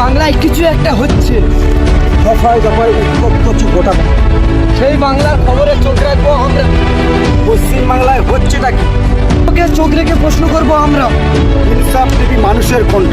বাংলায় কিছু একটা হচ্ছে। দফায় দফায় গোটা সেই বাংলার খবরে চোখ রাখব আমরা। পশ্চিম বাংলায় হচ্ছেটা কি? চোখ রেখে প্রশ্ন করব আমরা। ইনসাফ টিভি মানুষের কণ্ঠ